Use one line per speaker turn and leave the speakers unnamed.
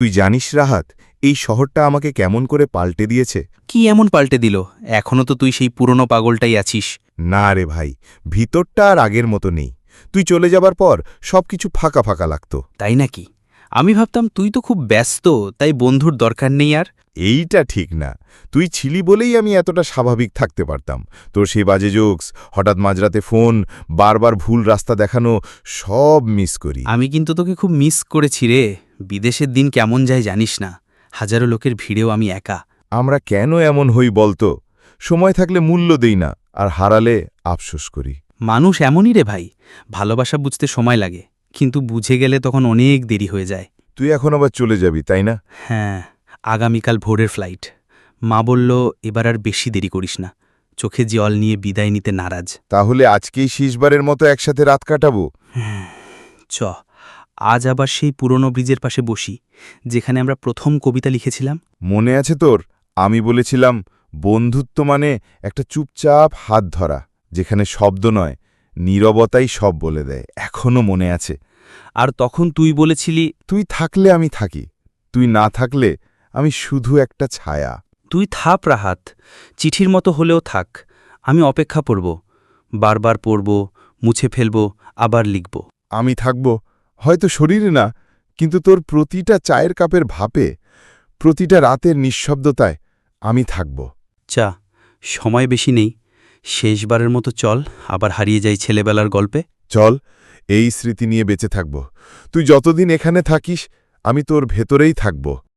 তুই জানিস রাহাত এই শহরটা আমাকে কেমন করে পাল্টে দিয়েছে?
কি এমন পাল্টে দিল? এখনও তো তুই সেই পুরনো পাগলটাই আছিস।
না রে ভাই ভিতরটা আর আগের মতো নেই। তুই চলে যাবার পর সবকিছু ফাঁকা ফাঁকা লাগতো।
তাই নাকি? আমি ভাবতাম তুই তো খুব ব্যস্ত তাই বন্ধুর দরকার নেই আর।
এইটা ঠিক না। তুই ছিলি বলেই আমি এতটা স্বাভাবিক থাকতে পারতাম। তোর সেই বাজে জোকস হঠাৎ মাঝরাতে ফোন বারবার ভুল রাস্তা দেখানো সব মিস করি।
আমি কিন্তু তোকে খুব মিস করেছি রে। বিদেশের দিন কেমন যায় জানিস না। হাজারো লোকের ভিড়েও আমি একা।
আমরা কেন এমন হই বলতো? সময় থাকলে মূল্য দেই না আর হারালে আফসোস করি।
মানুষ এমনই রে ভাই। ভালোবাসা বুঝতে সময় লাগে। কিন্তু বুঝে গেলে তখন অনেক দেরি হয়ে যায়।
তুই এখন আবার চলে যাবি তাই না?
হ্যাঁ আগামীকাল ভোরের ফ্লাইট মা বলল এবার আর বেশি দেরি করিস না। চোখে জল নিয়ে বিদায় নিতে নারাজ।
তাহলে আজকেই শেষবারের মতো একসাথে রাত কাটাবো?
চ। আজ আবার সেই পুরনো ব্রিজের পাশে বসি যেখানে আমরা প্রথম কবিতা লিখেছিলাম।
মনে আছে তোর? আমি বলেছিলাম বন্ধুত্ব মানে একটা চুপচাপ হাত ধরা যেখানে শব্দ নয় নীরবতাই সব বলে দেয় এখনও মনে আছে।
আর তখন তুই বলেছিলি
তুই থাকলে আমি থাকি তুই না থাকলে আমি শুধু একটা ছায়া।
তুই থাপ রাহাত চিঠির মতো হলেও থাক আমি অপেক্ষা পড়ব বারবার পড়ব মুছে ফেলব আবার লিখব।
আমি থাকব হয়তো শরীরে না কিন্তু তোর প্রতিটা চায়ের কাপের ভাপে প্রতিটা রাতের নিঃশব্দতায় আমি থাকব।
চা সময় বেশি নেই শেষবারের মতো চল, আবার হারিয়ে যাই ছেলেবেলার গল্পে।
চল, এই স্মৃতি নিয়ে বেঁচে থাকব। তুই যতদিন এখানে থাকিস, আমি তোর ভেতরেই থাকব।